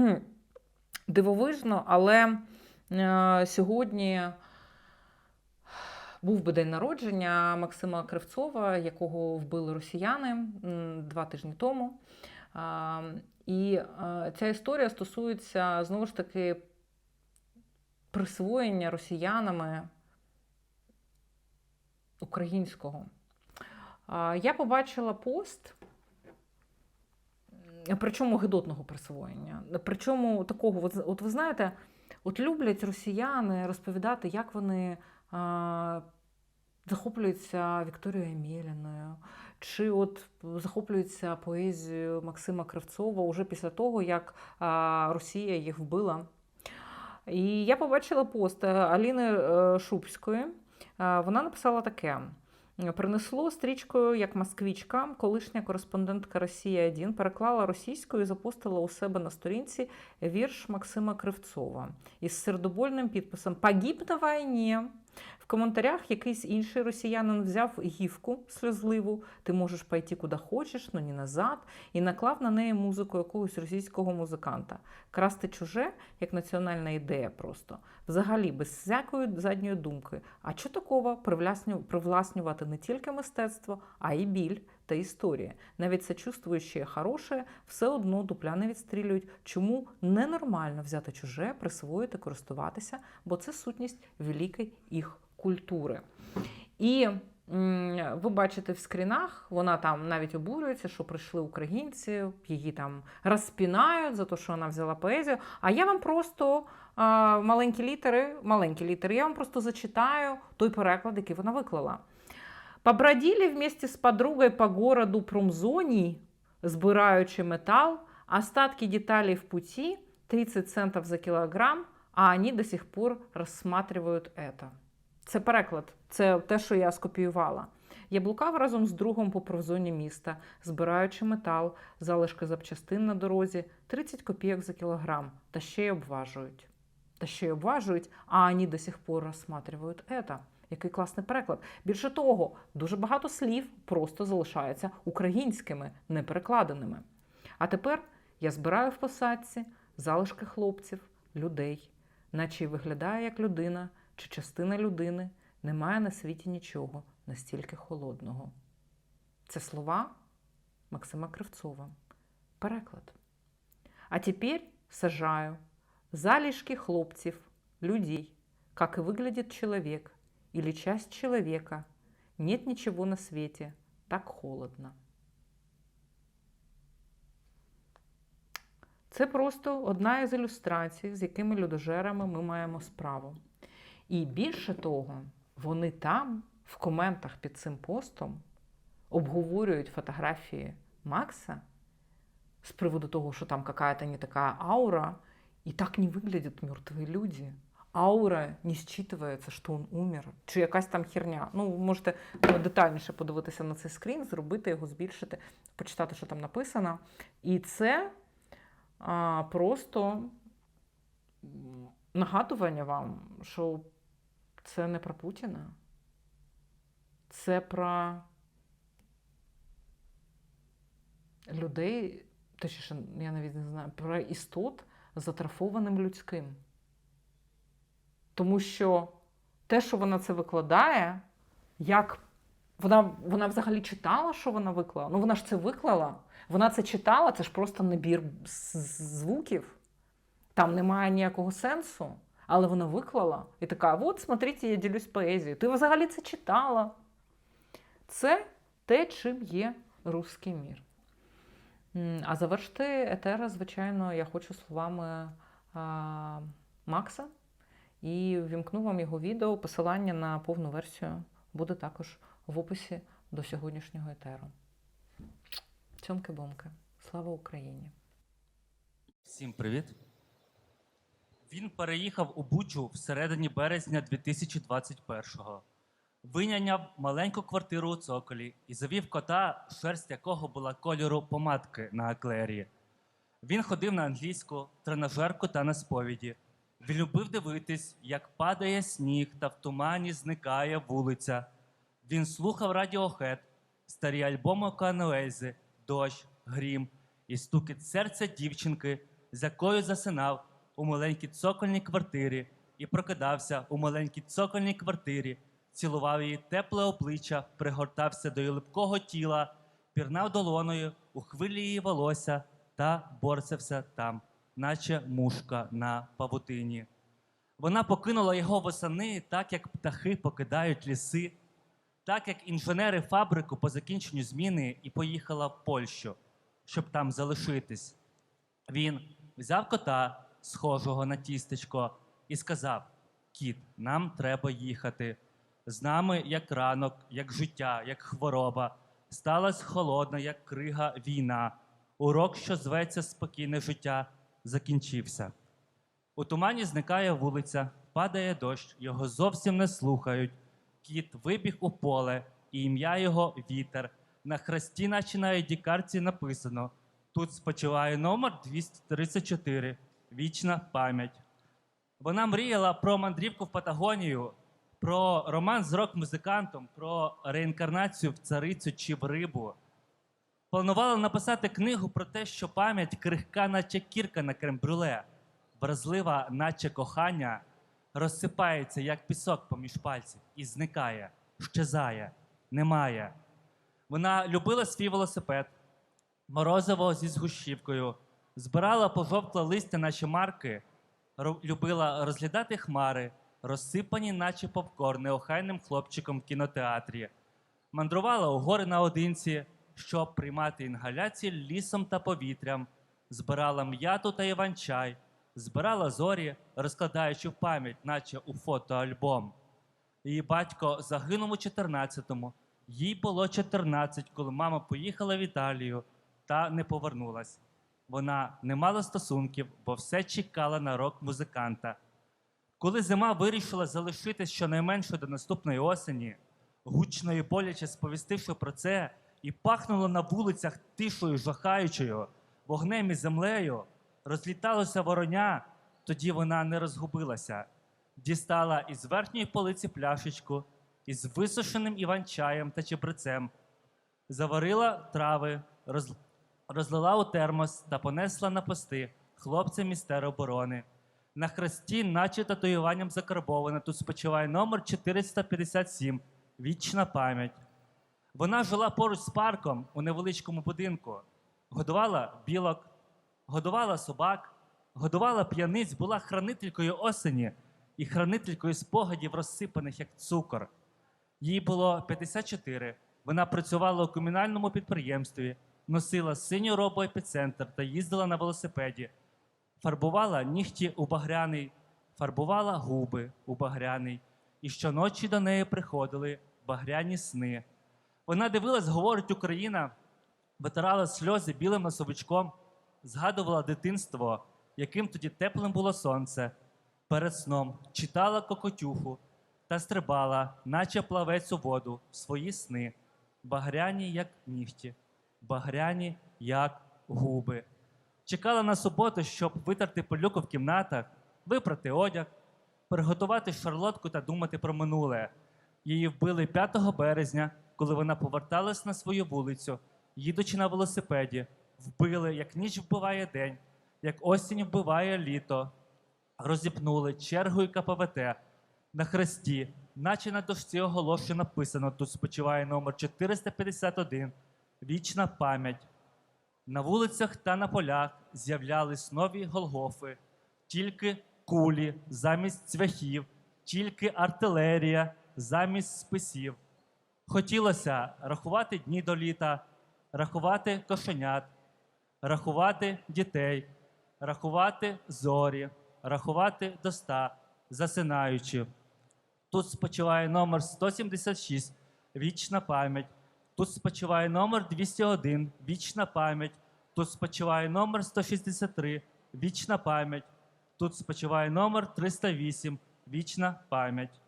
кхм, дивовижно, але е, сьогодні був би день народження Максима Кривцова, якого вбили росіяни два тижні тому. І е, ця історія стосується знову ж таки присвоєння росіянами українського. Я побачила пост, причому гидотного присвоєння. Причому такого, от, от ви знаєте, от люблять росіяни розповідати, як вони а, захоплюються Вікторією Мєліною, чи от захоплюються поезією Максима Кривцова уже після того, як а, Росія їх вбила. І я побачила пост е, Аліни е, Шубської. Е, Вона написала таке. Принесло стрічкою як москвічка, колишня кореспондентка Росія 1 переклала російською і запустила у себе на сторінці вірш Максима Кривцова із сердобольним підписом Погиб на війні. В коментарях якийсь інший росіянин взяв гівку сльозливу, ти можеш пойти куди хочеш, но не назад, і наклав на неї музику якогось російського музиканта. Красти чуже як національна ідея просто. Взагалі, без всякої задньої думки. А що такого привласнювати не тільки мистецтво, а й біль та історія. Навіть сочувствуючи хороше, все одно дупля не відстрілюють. Чому ненормально взяти чуже, присвоїти, користуватися, бо це сутність великої їх культури. І ви бачите в скрінах, вона там навіть обурюється, що прийшли українці, її там розпінають за те, що вона взяла поезію. А я вам просто маленькі літери, маленькі літери, я вам просто зачитаю той переклад, який вона виклала. Побродили вместе с подругой по городу Промзонии, збираючи металл, остатки деталей в пути, 30 центов за кілограм, а вони до сих пор розсматривають это. Це переклад, це те, що я скопіювала. Я блукав разом з другом по провзоні міста, збираючи метал, залишки запчастин на дорозі, 30 копійок за кілограм, та ще й обважують. Та ще й обважують, а вони до сих пор розсматривають это. Який класний переклад. Більше того, дуже багато слів просто залишаються українськими, не перекладеними. А тепер я збираю в посадці залишки хлопців, людей, наче й виглядає як людина чи частина людини, немає на світі нічого настільки холодного. Це слова Максима Кривцова. Переклад. А теперь сажаю залежки хлопцев, людей, как и выглядит человек или часть человека. Нет ничего на свете так холодно. Це просто одна із ілюстрацій, з якими людожерами ми маємо справу. І більше того, вони там, в коментах під цим постом, обговорюють фотографії Макса з приводу того, що там какая-то не така аура, і так не виглядять мертві люди. Аура не считывается, що він умер, чи якась там херня. Ну, ви можете е, детальніше подивитися на цей скрін, зробити його, збільшити, почитати, що там написано. І це а, просто нагадування вам, що це не про Путіна, це про людей, точніше, я навіть не знаю, про істот затрафованим людським. Тому що те, що вона це викладає, як вона, вона взагалі читала, що вона виклала. Ну вона ж це виклала. Вона це читала, це ж просто набір звуків. Там немає ніякого сенсу. Але вона виклала і така: от, смотрите, я ділюсь поезією. Ти взагалі це читала. Це те, чим є русський мір. А завершити етера, звичайно, я хочу словами а, Макса. І ввімкну вам його відео. Посилання на повну версію буде також в описі до сьогоднішнього етеру. Цьомки-бомки. Слава Україні! Всім привіт. Він переїхав у Бучу всередині березня 2021-го. Виняняв маленьку квартиру у цоколі і завів кота, шерсть якого була кольору помадки на еклері. Він ходив на англійську, тренажерку та на сповіді. Він любив дивитись, як падає сніг та в тумані зникає вулиця. Він слухав Radiohead, старі альбоми Кануельзи, дощ, грім і стукіт серця дівчинки, з якою засинав у маленькій цокольній квартирі і прокидався у маленькій цокольній квартирі, цілував її тепле обличчя, пригортався до її липкого тіла, пірнав долоною у хвилі її волосся та борсався там, наче мушка на павутині. Вона покинула його восени, так як птахи покидають ліси, так як інженери фабрику по закінченню зміни і поїхала в Польщу, щоб там залишитись. Він взяв кота, схожого на тістечко, і сказав: Кіт, нам треба їхати. З нами як ранок, як життя, як хвороба. Сталась холодна, як крига війна. Урок, що зветься спокійне життя, закінчився. У тумані зникає вулиця, падає дощ, його зовсім не слухають. Кіт вибіг у поле, і ім'я його вітер. На хресті, наче на ID-карті написано: тут спочиває номер 234, вічна пам'ять. Вона мріяла про мандрівку в Патагонію, про роман з рок-музикантом, про реінкарнацію в царицю чи в рибу. Планувала написати книгу про те, що пам'ять крихка, наче кірка на крем-брюле, вразлива, наче кохання, розсипається, як пісок поміж пальців, і зникає, щезає, немає. Вона любила свій велосипед, морозиво зі згущівкою, збирала пожовкле листя, наче марки, любила розглядати хмари, розсипані, наче попкорн, неохайним хлопчиком в кінотеатрі. Мандрувала у гори наодинці, щоб приймати інгаляції лісом та повітрям, збирала м'яту та іван-чай, збирала зорі, розкладаючи в пам'ять, наче у фотоальбом. Її батько загинув у 14-му. Їй було 14, коли мама поїхала в Італію та не повернулась. Вона не мала стосунків, бо все чекала на рок-музиканта. Коли зима вирішила залишитись щонайменше до наступної осені, гучно і боляче сповістивши про це, і пахнуло на вулицях тишою жахаючою, вогнем і землею, розліталося вороня, тоді вона не розгубилася. Дістала із верхньої полиці пляшечку із висушеним іван-чаєм та чебрецем, заварила трави, роз... розлила у термос та понесла на пости хлопцям із тероборони. На хресті, наче татуюванням закарбоване, тут спочиває номер 457 Вічна пам'ять. Вона жила поруч з парком у невеличкому будинку, годувала білок, годувала собак, годувала п'яниць, була хранителькою осені і хранителькою спогадів, розсипаних як цукор. Їй було 54. Вона працювала у комунальному підприємстві, носила синю робу епіцентр та їздила на велосипеді. Фарбувала нігті у багряний, фарбувала губи у багряний, і щоночі до неї приходили багряні сни. Вона дивилась, говорить Україна, витирала сльози білим носовичком, згадувала дитинство, яким тоді теплим було сонце. Перед сном читала кокотюху та стрибала, наче плавець у воду, в свої сни, багряні, як нігті, багряні, як губи. Чекала на суботу, щоб витерти пилюку в кімнатах, випрати одяг, приготувати шарлотку та думати про минуле. Її вбили 5 березня, коли вона поверталась на свою вулицю, їдучи на велосипеді. Вбили, як ніч вбиває день, як осінь вбиває літо. Розіпнули чергою КПВТ на хресті, наче на дошці оголошення написано: тут спочиває номер 451. Вічна пам'ять. На вулицях та на полях з'являлись нові Голгофи, тільки кулі замість цвяхів, тільки артилерія замість списів. Хотілося рахувати дні до літа, рахувати кошенят, рахувати дітей, рахувати зорі, рахувати до ста, засинаючи. Тут спочиває номер 176, вічна пам'ять. Тут спочиває номер 201, вічна пам'ять. Тут спочиває номер 163, вічна пам'ять. Тут спочиває номер 308, вічна пам'ять.